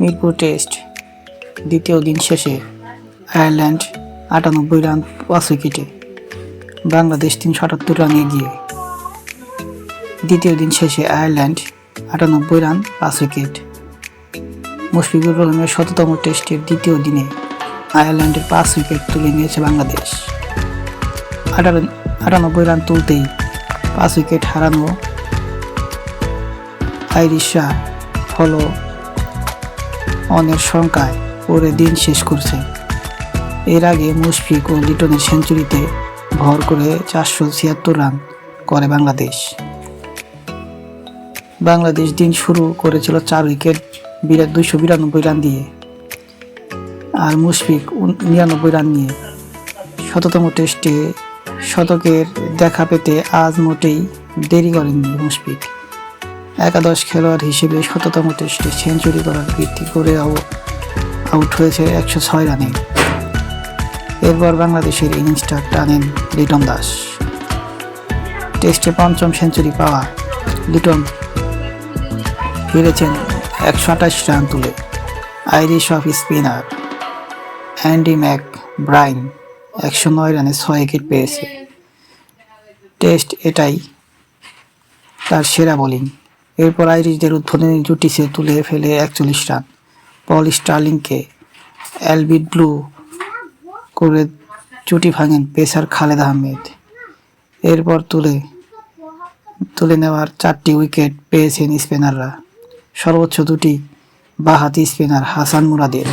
Mirpur test দ্বিতীয় দিন শেষে আয়ারল্যান্ড আটানব্বই রান, পাঁচ উইকেটে বাংলাদেশ তিনশো আটাত্তর রানে এগিয়ে। দ্বিতীয় দিন শেষে আয়ারল্যান্ড আটানব্বই রান, পাঁচ উইকেট মুশফিকুর রহিমের শততম টেস্টের দ্বিতীয় দিনে আয়ারল্যান্ডের পাঁচ উইকেট তুলে নিয়েছে বাংলাদেশ। আটানব্বই রান তুলতেই পাঁচ উইকেট হারানো আইরিশা ফলো অনের সংখ্যায় পরে দিন শেষ করছে। এর আগে মুশফিক ও লিটনের সেঞ্চুরিতে ভর করে চারশো ছিয়াত্তর রান করে বাংলাদেশ। বাংলাদেশ দিন শুরু করেছিল চার উইকেট, বিরাট দুইশো বিরানব্বই রান দিয়ে। আর মুশফিক নিরানব্বই রান নিয়ে শততম টেস্টে শতকের দেখা পেতে আজ মোটেই দেরি করেননি মুশফিক। একাদশ খেলোয়াড় হিসেবে শততম টেস্টে সেঞ্চুরি করার কীর্তি করে আউ- আউট হয়েছে একশো ছয় রানে। এরপর বাংলাদেশের ইনিংসটা টানেন লিটন দাস। টেস্টে পঞ্চম সেঞ্চুরি পাওয়া লিটন ফিরেছেন একশো আঠাশ রান তুলে। Irish off spinner Andy McBrine একশো নয় রানে ছয় উইকেট পেয়েছে। টেস্ট এটাই, তার সেরা বোলিং। এরপর আইরিশদের উদ্বোধনী জুটিসে তুলে ফেলে একচল্লিশ রান পল স্টার্লিংকে অ্যালবিট ব্লু করে জুটি ভাঙেন পেসার খালেদ আহমেদ। এরপর তুলে তুলে নেওয়ার চারটি উইকেট পেয়েছেন স্পিনাররা। সর্বোচ্চ দুটি বাহাতি স্পিনার হাসান মুরাদের।